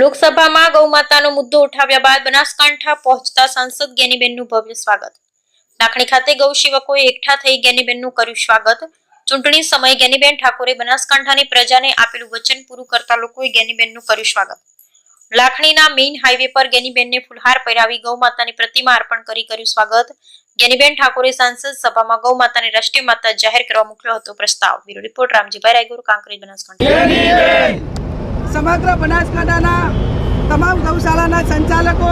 લોકસભામાં ગૌમાતાનો મુદ્દો ઉઠાવ્યા બાદ બનાસકાંઠા પહોંચતા સાંસદ જ્ઞાનીબેનનું ભવ્ય સ્વાગત. લાખણી ખાતે ગૌ સેવકોએ એકઠા થઈ જ્ઞાનીબેનનું કર્યું સ્વાગત. ચૂંટણી સમયે જ્ઞાનીબેન ઠાકોરે બનાસકાંઠાની પ્રજાને આપેલું વચન પૂરું કરતા લોકોએ જ્ઞાનીબેનનું કર્યું સ્વાગત. લાખણીના મેઇન હાઈવે પર ગેનીબેનને ફુલહાર પહેરાવી ગૌમાતાની પ્રતિમા અર્પણ કરી કર્યું સ્વાગત. ગેનીબેન ઠાકોરે સાંસદ સભામાં ગૌમાતાને રાષ્ટ્રીય માતા જાહેર કરવા મોકલ્યો હતો પ્રસ્તાવ. Bureau report Ramjibhai Rayguru, Kankrej, Banaskantha. સમગ્ર બનાસકાંઠાના તમામ ગૌશાળાના સંચાલકો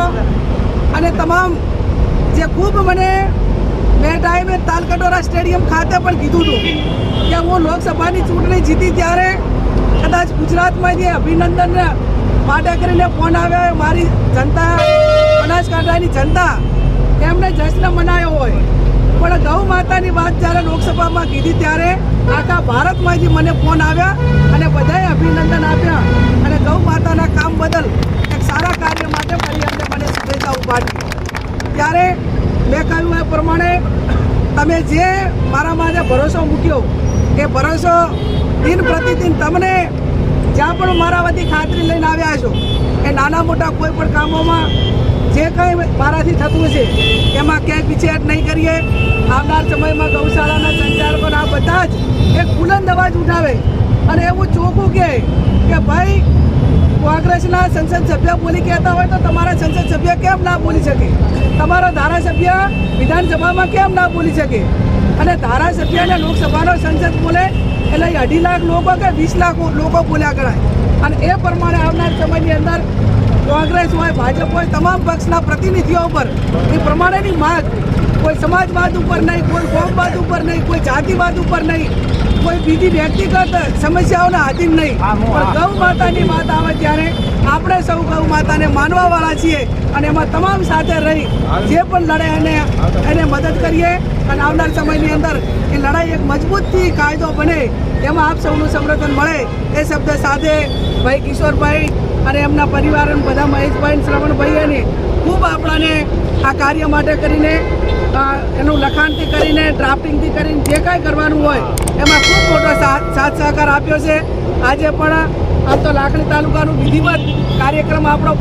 અને તમામ જે ખૂબ મને બે ટાઈમે તાલકટોરા સ્ટેડિયમ ખાતે પણ કીધું હતું કે હું લોકસભાની ચૂંટણી જીતી ત્યારે કદાચ ગુજરાતમાં જે અભિનંદન માટે કરીને ફોન આવ્યો મારી જનતા, બનાસકાંઠાની જનતા, એમને જશ્ન મનાયો હોય. પણ ગૌ માતાની વાત જ્યારે લોકસભામાં કીધી ત્યારે આખા ભારતમાંથી મને ફોન આવ્યા અને બધાએ અભિનંદન આપ્યા. બદલ એક સારા કાર્ય માટે ફરી અંદર મને શુભેચ્છા ઉભાડી ત્યારે મેં કહ્યું એ પ્રમાણે તમે જે મારા માટે ભરોસો મૂક્યો, એ ભરોસો દિન પ્રતિદિન તમને જ્યાં પણ મારા વતી ખાતરી લઈને આવ્યા છો, એ નાના મોટા કોઈ પણ કામોમાં જે કંઈ મારાથી થતું છે એમાં ક્યાંય પીછેહટ નહીં કરીએ. આવનાર સમયમાં ગૌશાળાના સંચાલકોના બધા જ એક બુલંદ અવાજ ઉઠાવે. અને એવું ચોખ્ખું કહે કે ભાઈ કોંગ્રેસના સંસદ સભ્ય બોલી કહેતા હોય તો તમારા સંસદ સભ્ય કેમ ના બોલી શકે? તમારો ધારાસભ્ય વિધાનસભામાં કેમ ના બોલી શકે? અને ધારાસભ્ય અને લોકસભાનો સંસદ બોલે એટલે અઢી લાખ લોકો કે વીસ લાખ લોકો બોલ્યા ગણાય. અને એ પ્રમાણે આવનાર સમયની અંદર કોંગ્રેસ હોય ભાજપ હોય તમામ પક્ષના પ્રતિનિધિઓ ઉપર એ પ્રમાણેની માગ. કોઈ સમાજવાદ ઉપર નહીં કોઈ કોમવાદ ઉપર નહીં કોઈ જાતિવાદ ઉપર નહીં કોઈ બીજી વ્યક્તિગત સમસ્યાઓના આધીન નહીં. પણ ગૌ માતાની વાત આવે ત્યારે આપણે સૌ ગૌ માતાને માનવાવાળા છીએ અને એમાં તમામ સાથે રહી જે પણ લડે એને એને મદદ કરીએ અને આવનાર સમયની અંદર એ લડાઈ એક મજબૂતથી કાયદો બને એમાં આપ સૌનું સમર્થન મળે એ શબ્દ સાથે ભાઈ કિશોરભાઈ અને એમના પરિવાર બધા મહેશભાઈ, શ્રવણભાઈ અને ખૂબ આપણાને આ કાર્ય માટે કરીને એનું લખાણથી કરીને ડ્રાફ્ટિંગથી કરીને જે કાંઈ કરવાનું હોય, એમાં ખૂબ મોટો સાથ સહકાર આપ્યો છે. આજે પણ આમ તો લાખણી તાલુકાનું વિધિવત કાર્યક્રમ આપણો